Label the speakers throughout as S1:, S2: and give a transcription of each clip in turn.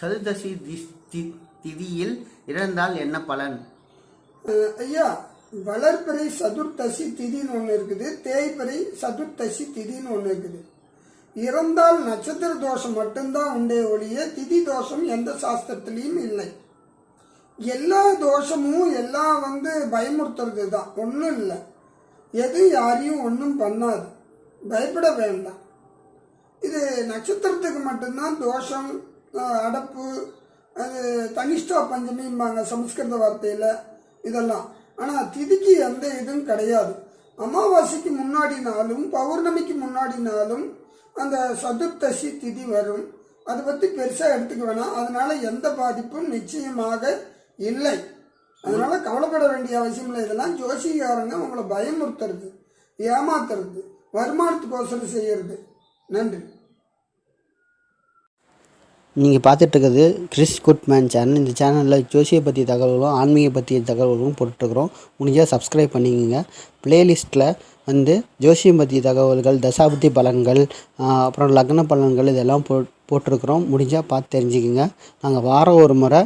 S1: சதுர்தசி தி- திதியில் இறந்தால் என்ன பலன்?
S2: ஐயா வளர்பிறை சதுர்த்தசி திதின்னு ஒன்று இருக்குது தேய்பிறை சதுர்த்தசி திதின்னு ஒன்று இருக்குது. இறந்தால் நட்சத்திர தோஷம் மட்டும்தான் உண்டே ஒழிய திதி தோஷம் எந்த சாஸ்திரத்திலையும் இல்லை. எல்லா தோஷமும் எல்லாம் வந்து பயமுறுத்துறது தான் ஒன்றும் இல்லை. எது யாரையும் ஒன்றும் பண்ணாது பயப்பட வேண்டாம். இது நட்சத்திரத்துக்கு மட்டும்தான் தோஷம் அடப்பு அது தனிஷ்டா பஞ்சமிம்பாங்க சமஸ்கிருத வார்த்தையில் இதெல்லாம். ஆனால் திதிக்கு எந்த இதுவும் கிடையாது. அமாவாசைக்கு முன்னாடினாலும் பௌர்ணமிக்கு முன்னாடினாலும் அந்த சதுர்த்தசி திதி வரும். அதை பற்றி பெருசாக எடுத்துக்க வேணாம். அதனால எந்த பாதிப்பும் நிச்சயமாக இல்லை. அதனால கவலைப்பட வேண்டிய அவசியம் இல்லை. இதெல்லாம் ஜோசிகாரங்க உங்களை பயமுறுத்துறது ஏமாத்துறது வருமானத்துக்கோசரம் செய்யறது. நன்றி.
S3: நீங்கள் பார்த்துட்ருக்கிறது கிறிஸ் குட்மேன் சேனல் இந்த சேனலில் ஜோசியை பற்றி தகவல்களும் ஆன்மீக பற்றிய தகவல்களும் போட்டுருக்குறோம் முடிஞ்சால் சப்ஸ்கிரைப் பண்ணிக்கோங்க. ப்ளேலிஸ்ட்டில் வந்து ஜோசியம் பற்றிய தகவல்கள் தசாபதி பலன்கள் அப்புறம் லக்ன பலன்கள் இதெல்லாம் போ போட்டிருக்கிறோம். முடிஞ்சால் பார்த்து தெரிஞ்சுக்கோங்க. நாங்கள் வாரம் ஒரு முறை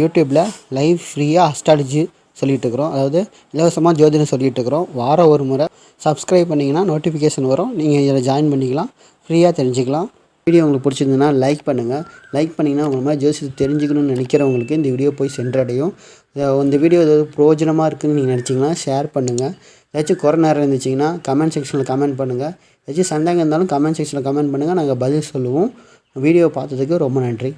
S3: யூடியூப்பில் லைவ் ஃப்ரீயாக அஸ்ட்ராலஜி சொல்லிகிட்ருக்குறோம் இருக்கிறோம் அதாவது இலவசமாக ஜோதிடம் சொல்லிகிட்ருக்குறோம் வாரம் ஒரு முறை சப்ஸ்கிரைப் பண்ணிங்கன்னா நோட்டிஃபிகேஷன் வரும். நீங்கள் இதில் ஜாயின் பண்ணிக்கலாம். ஃப்ரீயாக தெரிஞ்சுக்கலாம். வீடியோ உங்களுக்கு பிடிச்சிருந்ததுன்னா லைக் பண்ணுங்கள் லைக் பண்ணிங்கன்னா உங்கள் மாதிரி ஜோசியத்தை தெரிஞ்சுக்கணும்னு நினைக்கிறவங்களுக்கு இந்த வீடியோ போய் சென்றடையும். இந்த வீடியோ ஏதாவது பிரயோஜனமாக இருக்குன்னு நீங்கள் நினச்சிங்கன்னா ஷேர் பண்ணுங்கள் ஏதாச்சும் குறை நேரம் இருந்துச்சிங்கன்னா கமெண்ட் செக்ஷனில் கமெண்ட் பண்ணுங்கள் ஏதாச்சும் சந்தேகம் இருந்தாலும் கமெண்ட் செக்ஷனில் கமெண்ட் பண்ணுங்கள் நாங்கள் பதில் சொல்லுவோம். வீடியோ பார்த்ததுக்கு ரொம்ப நன்றி.